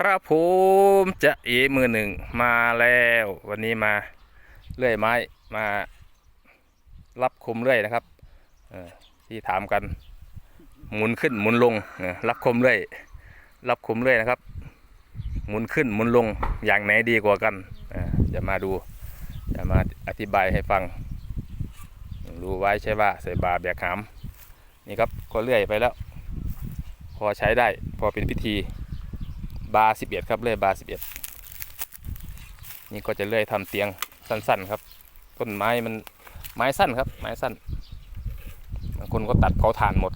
ครับผมจะเอมือหนึ่งมาแล้ว วันนี้มาเลื่อยไม้มารับคมเลื่อยนะครับที่ถามกัน หมุนขึ้นหมุนลงรับคมเลื่อยรับคมเลื่อยนะครับ หมุนขึ้นหมุนลงอย่างไหนดีกว่ากันจะมาดูจะมาอธิบายให้ฟัง รู้ไว้ใช่ว่าใส่บาแบกหามนี่ครับก็เลื่อยไปแล้ว พอใช้ได้พอเป็นพิธี บาร์สิบเอ็ดครับเลื่อยบาร์สิบเอ็ดนี่ก็จะเลื่อยทำเตียงสั้นๆครับ ต้นไม้มันไม้สั้นครับ ไม้สั้นบางคนก็ตัดเผาถ่านหมด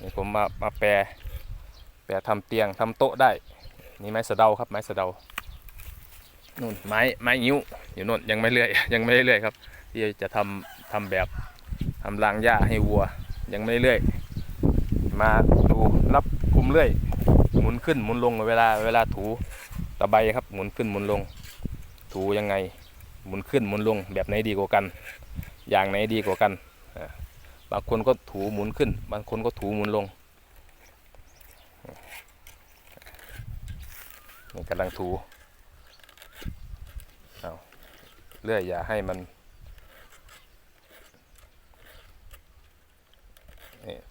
นี่ผมมามาแปรแปรทำเตียงทำโต๊ะได้ นี่ไม้สะเดาครับไม้สะเดานู่นไม้ไม้ยิ้วอยู่นู่นยังไม่เลื่อยยังไม่ได้เลื่อยครับที่จะทำทำแบบทำรางหญ้าให้วัว ยังไม่เลื่อยมาดูรับคุมเลื่อย หมุนขึ้นหมุนลงเวลาเวลาถูตะไบครับ หมุนขึ้นหมุนลง ถูยังไง หมุนขึ้นหมุนลง แบบไหนดีกว่ากัน อย่างไหนดีกว่ากันบางคนก็ถูหมุนขึ้น บางคนก็ถูหมุนลงนี่กำลังถูเอาเลื่อยอย่าให้มัน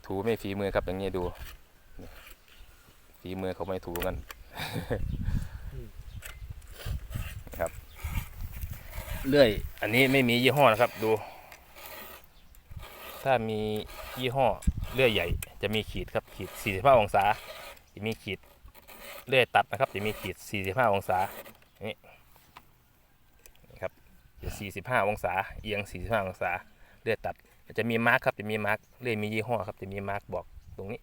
ถูไม่ฝีมือครับอย่างนี้ดู ฝีมือเขาไม่ถูกันครับเลื่อย อันนี้ไม่มียี่ห้อนะครับดู ถ้ามียี่ห้อเลื่อยใหญ่ จะมีขีดครับขีด 45 องศา จะมีขีดเลื่อยตัดนะครับ จะมีขีด 45 องศานี่นี่ครับจะ45 องศา เอียง 45 องศา เลื่อยตัด จะมีมาร์กครับ จะมีมาร์กเลื่อยมียี่ห้อครับ จะมีมาร์กบอกตรงนี้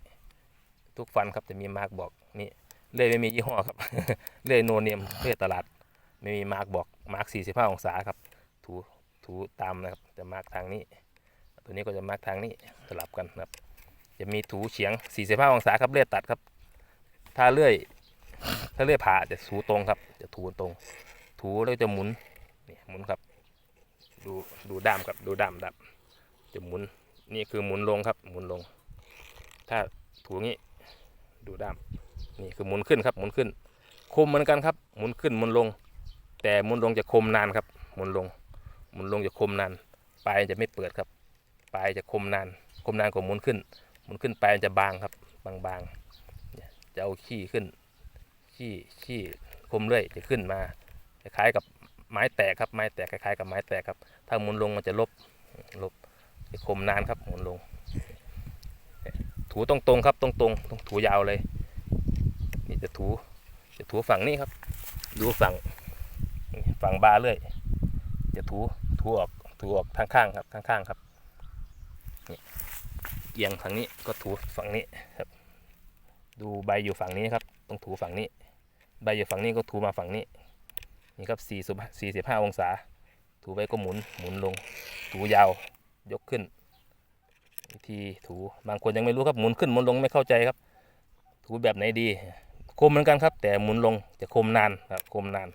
ทุกฟันครับจะมีมาร์กบอกนี่เลื่อยไม่มียี่ห้อครับเลื่อยโนเนียมเลื่อยตลาด ไม่มีมาร์กบอกมาร์ก45 องศาครับ ถูถูตามนะครับจะมาร์กทางนี้ ตัวนี้ก็จะมาร์กทางนี้สลับกันนะครับ จะมีถูเฉียง 45 องศาครับเลื่อยตัดครับ ถ้าเลื่อยถ้าเลื่อยผ่าจะถูตรงครับ จะถูตรง ถูแล้วจะหมุนนี่หมุนครับ ดูดูด้ามครับดูด้ามด้ามจะหมุนนี่คือหมุนลงครับ หมุนลง ถ้าถูงี้ ดูด้ามนี่คือหมุนขึ้นครับหมุนขึ้น คมเหมือนกันครับ หมุนขึ้นหมุนลง แต่หมุนลงจะคมนานครับ หมุนลง หมุนลงจะคมนาน ปลายจะไม่เปิดครับ ปลายจะคมนาน คมนานกว่าหมุนขึ้น หมุนขึ้นปลายจะบางครับ บางบางๆจะเอาขี้ขึ้น ขี้ขี้คมเรื่อยจะขึ้นมาคล้ายกับไม้แตกครับ ไม้แตกคล้ายๆกับไม้แตกครับ ถ้าหมุนลงมันจะลบลบจะคมนานครับ หมุนลง ถูตรงๆครับ ตรงๆต้องถูยาวเลย นี่จะถู จะถูฝั่งนี้ครับ ดูฝั่งฝั่งบาร์เลยจะถูถูออกถูออกทางข้างครับข้างๆครับนี่เอียงฝั่งนี้ก็ถูฝั่งนี้ครับ ดูใบอยู่ฝั่งนี้ครับ ต้องถูฝั่งนี้ ใบอยู่ฝั่งนี้ก็ถูมาฝั่งนี้นี่ครับสี่สิบสี่สิบห้าองศา ถูไปก็หมุนหมุนลง ถูยาว ยกขึ้น วิธีถูบางคนยังไม่รู้ครับหมุนขึ้นหมุนลงไม่เข้าใจครับ ถูแบบไหนดี คมเหมือนกันครับ แต่หมุนลงจะคมนานครับคมนาน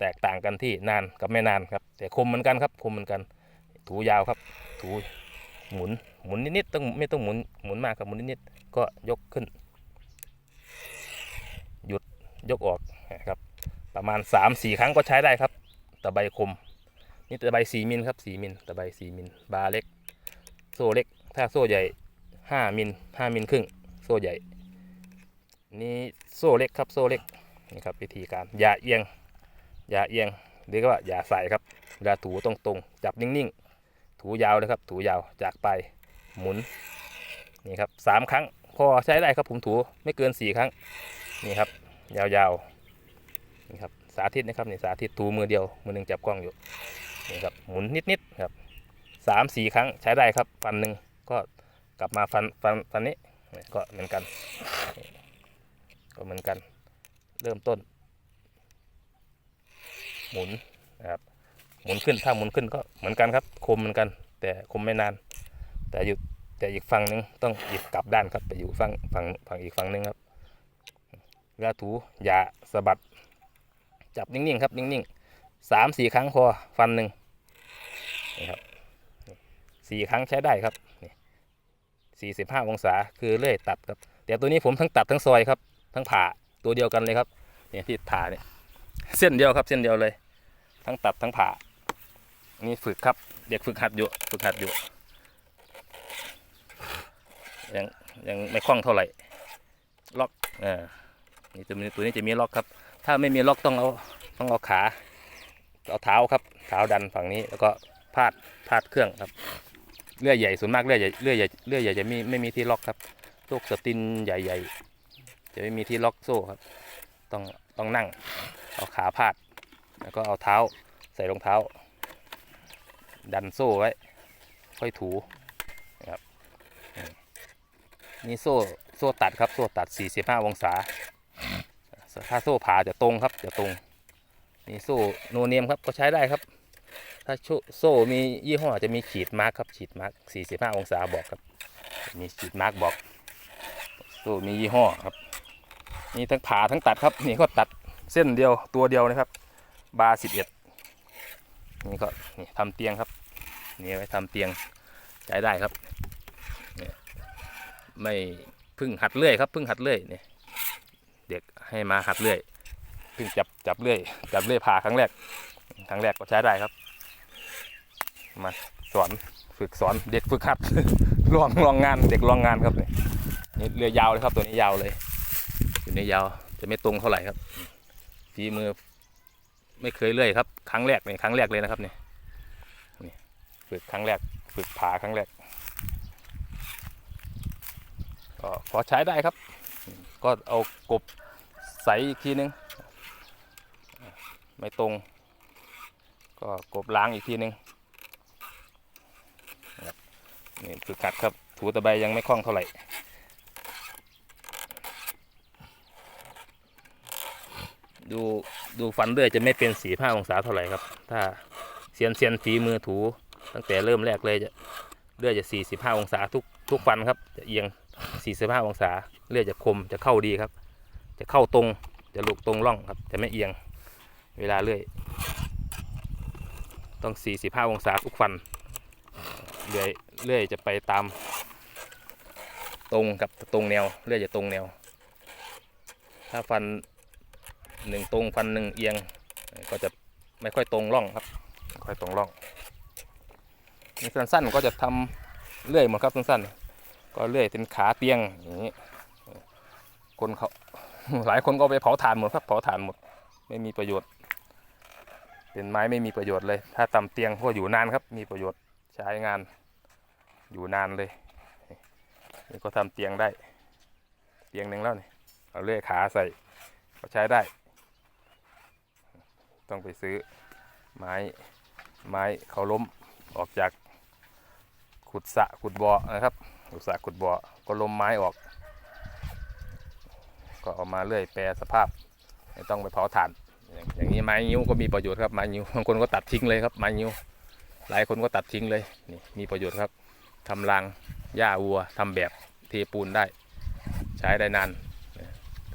แตกต่างกันที่นานกับไม่นานครับ แต่คมเหมือนกันครับ คมเหมือนกัน ถูยาวครับ ถูหมุนหมุนนิดๆต้องไม่ต้องหมุนหมุนมากครับหมุนนิดๆก็ยกขึ้น หยุดยกออกครับ ประมาณ3าสี่ครั้งก็ใช้ได้ครับตะไบคมนี่ตะไบสี่มิลครับสี่มิลตะไบสี่มิลบาเล็ก โซ่เล็ก ถ้าโซ่ใหญ่ห้ามิลห้ามิลครึ่ง โซ่ใหญ่ นี่โซ่เล็กครับโซ่เล็กนี่ครับวิธีการอย่าเอียงอย่าเอียงหรือว่าอย่าใส่ครับเวลาถูตรงๆ จับนิ่งๆ ถูยาวเลยครับ ถูยาวจากไปหมุนนี่ครับสามครั้ง พอใช้ได้ครับผมถูไม่เกินสี่ครั้งนี่ครับ ยาวๆนี่ครับสาธิตนะครับนี่สาธิตถูมือเดียวมือหนึ่งจับกล้องอยู่นี่ครับหมุนนิดๆครับสามสี่ครั้งใช้ได้ครับฟันหนึ่ง ก็กลับมาฟันฟันฟันนี้ก็เหมือนกัน ก็เหมือนกัน เริ่มต้น หมุนนะครับหมุนขึ้นถ้าหมุนขึ้นก็เหมือนกันครับ คมเหมือนกัน แต่คมไม่นาน แต่อยู่แต่อีกฝั่งหนึ่งต้องหยิบกลับด้านครับ ไปอยู่ฝั่งฝั่งฝั่งอีกฝั่งหนึ่งครับเวลาถูอย่าสะบัด จับนิ่งๆครับ นิ่งๆสามสี่ครั้งพอฟันหนึ่งนี่ครับสี่ครั้งใช้ได้ครับ นี่สี่สิบห้าองศา คือเลื่อยตัดครับ แต่ตัวนี้ผมทั้งตัดทั้งซอยครับ ทั้งผ่าตัวเดียวกันเลยครับ เนี่ยที่ผ่าเนี่ยเส้นเดียวครับเส้นเดียวเลย ทั้งตัดทั้งผ่า นี่ฝึกครับเด็กฝึกหัดอยู่ฝึกหัดอยู่ยังยังไม่คล่องเท่าไหร่ล็อกอ่านี่ตัวนี้ตัวนี้จะมีล็อกครับ ถ้าไม่มีล็อกต้องเอาต้องเอาขาเอาเท้าครับเท้าดันฝั่งนี้แล้วก็พาดพาดเครื่องครับ เลื่อยใหญ่ส่วนมากเลื่อยใหญ่เลื่อยใหญ่เลื่อยใหญ่จะไมีไม่มีที่ล็อกครับพวกสตินใหญ่ๆ จะไม่มีที่ล็อกโซ่ครับ ต้องต้องนั่ง เอาขาพาด แล้วก็เอาเท้าใส่รองเท้า ดันโซ่ไว้ ค่อยถูนะครับนี่โซ่โซ่ตัดครับ โซ่ตัด 45 องศา ถ้าโซ่ผ่าจะตรงครับจะตรง นี่โซ่โนเนียมครับก็ใช้ได้ครับ ถ้าโชโซ่มียี่ห้อจะมีขีดมาร์กครับขีดมาร์ก45 องศาบอกครับ มีขีดมาร์กบอก โซ่มียี่ห้อครับนี่ทั้งผ่าทั้งตัดครับนี่ก็ตัดเส้นเดียวตัวเดียวนะครับ บาร์สิบเอ็ดนี่ก็นี่ทำเตียงครับนี่ไว้ทำเตียงใช้ได้ครับนี่ไม่พึ่งหัดเลื่อยครับพึ่งหัดเลื่อยเนี่ยเด็กให้มาหัดเลื่อยพึ่งจับจับเลื่อยจับเลื่อยผ่าครั้งแรกครั้งแรกก็ใช้ได้ครับ มาสอนฝึกสอนเด็กฝึกหัดลองลองงานเด็กลองงานครับเนี่ยนี่เรือยาวเลยครับตัวนี้ยาวเลยอยู่ในยาวจะไม่ตรงเท่าไหร่ครับฝีมือไม่เคยเลื่อยครับ ครั้งแรกเนี่ยครั้งแรกเลยนะครับเนี่ยนี่ฝึกครั้งแรกฝึกผ่าครั้งแรกก็พอใช้ได้ครับ ก็เอากบใส่อีกทีนึง ไม่ตรง ก็กบล้างอีกทีนึง นี่ฝึกขัดครับ ถูตะไบยังไม่คล่องเท่าไหร่ดูดูฟันเลื่อยจะไม่เป็นสีผ้าองศาเท่าไหร่ครับ ถ้าเซียนเซียนฝีมือถู ตั้งแต่เริ่มแรกเลยจะเลื่อยจะ 45 องศาทุกทุกฟันครับ จะเอียง 45 องศา เลื่อยจะคมจะเข้าดีครับ จะเข้าตรงจะลุกตรงร่องครับ จะไม่เอียง เวลาเลื่อย ต้อง 45 องศาทุกฟัน เลื่อยเลื่อยจะไปตาม ตรงกับตรงแนวเลื่อยจะตรงแนว ถ้าฟันหนึ่งตรงฟันหนึ่งเอียง ก็จะไม่ค่อยตรงร่องครับไม่ค่อยตรงร่องนี่สั้นๆก็จะทำเลื่อยหมดครับสั้นๆก็เลื่อยเป็นขาเตียงอย่างนี้คนเขาหลายคนก็เอาไปเผาถ่านหมดครับเผาถ่านหมดไม่มีประโยชน์ เป็นไม้ไม่มีประโยชน์เลย ถ้าตำเตียงก็อยู่นานครับมีประโยชน์ ใช้งานอยู่นานเลยนี่ก็ทำเตียงได้ เตียงหนึ่งแล้วนี่เอาเลื่อยขาใส่ก็ใช้ได้ ต้องไปซื้อไม้ไม้เขาล้มออกจากขุดสะขุดบ่อนะครับขุดสะขุดบ่อก็ล้มไม้ออก ก็เอามาเลื่อยแปรสภาพไม่ต้องไปเผาถ่าน อย่างอย่างนี้ไม้นิ้วก็มีประโยชน์ครับไม้นิ้วบางคนก็ตัดทิ้งเลยครับไม้นิ้ว หลายคนก็ตัดทิ้งเลยนี่มีประโยชน์ครับทำรางหญ้าวัวทำแบบเทปูนได้ ใช้ได้นาน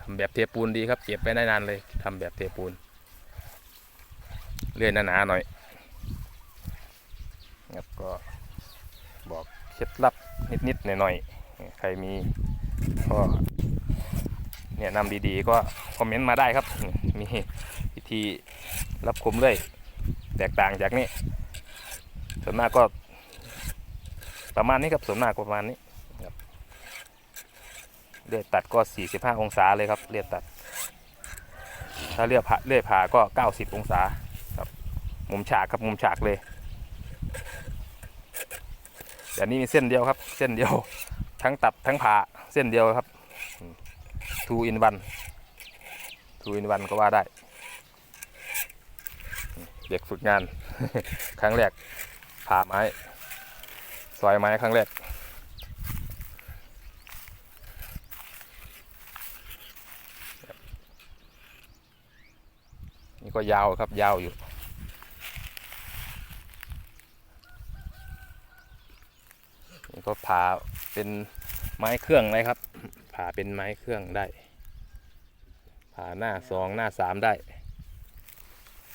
ทำแบบเทปูนดีครับเก็บไปได้นานเลยทำแบบเทปูนเลื่อยหนาๆหน่อยครับก็บอกเคล็ดลับนิดๆหน่อยๆใครมีก็เนี่ยนำดีๆก็คอมเมนต์มาได้ครับ มีวิธีรับคมเลยแตกต่างจากนี้ ส่วนมากก็ ประมาณนี้ครับส่วนมากประมาณนี้ครับเลือยตัดก็ 45 องศาเลยครับเลือยตัด ถ้าเลือยผ่าเลือยผ่าก็ 90 องศาครับ มุมฉากครับมุมฉากเลยแต่นี่มีเส้นเดียวครับ เส้นเดียว ทั้งตัดทั้งผ่าเส้นเดียวครับ two in one two in one ก็ว่าได้ เด็กฝึกงาน ครั้งแรก ผ่าไม้ซอยไม้ครั้งแรกนี่ก็ยาวครับยาวอยู่นี่ก็ผ่าเป็นไม้เครื่องเลยครับ ผ่าเป็นไม้เครื่องได้ ผ่าหน้าสองหน้าสามได้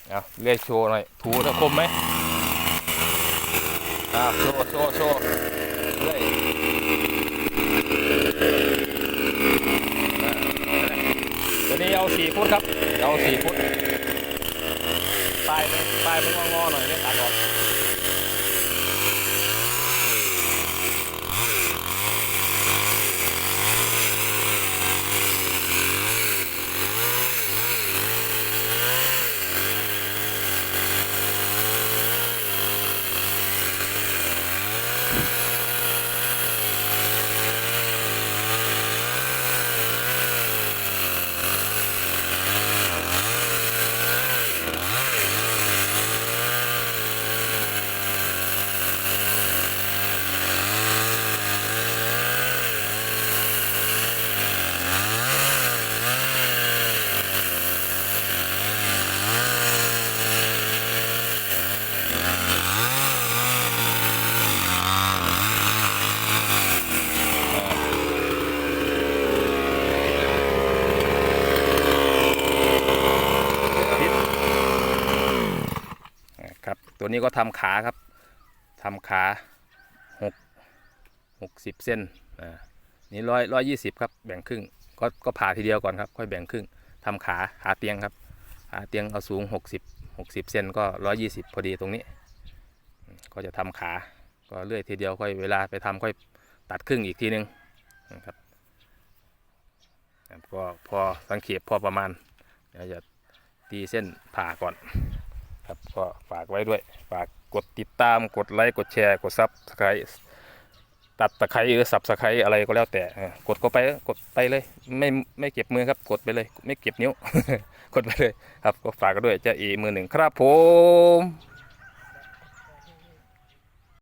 เอาเรียกโชว์หน่อย ถูตะคมไหม อ่าโชว์โชว์โชว์เรื่อยอ่าตัวนี้เอาสี่ฟุตครับ เอาสี่ฟุตปลายมันปลายมันงอๆหน่อยไม่ตัดออก ครับ ตัวนี้ก็ทำขาครับทำขาหกหกสิบเส้นอ่านี่ร้อยร้อยยี่สิบครับแบ่งครึ่งก็ก็ผ่าทีเดียวก่อนครับ ค่อยแบ่งครึ่งทำขาขาเตียงครับขาเตียงเอาสูงหกสิบหกสิบเซนก็ร้อยยี่สิบพอดีตรงนี้ ก็จะทำขาก็เลื่อยทีเดียวค่อยเวลาไปทำค่อยตัดครึ่งอีกทีนึงนะครับก็พอสังเขปพอประมาณเดี๋ยวจะตีเส้นผ่าก่อน ครับก็ฝากไว้ด้วย ฝากกดติดตามกดไลค์กดแชร์กดซับสไครต์ตัดตะไคร้หรือสับสไครต์อะไรก็แล้วแต่กดก็ไปกดไปเลย ไม่ไม่เก็บมือครับ กดไปเลย ไม่เก็บนิ้ว กดไปเลย ครับก็ฝากกันด้วยเจ้าอีมือหนึ่งครับผม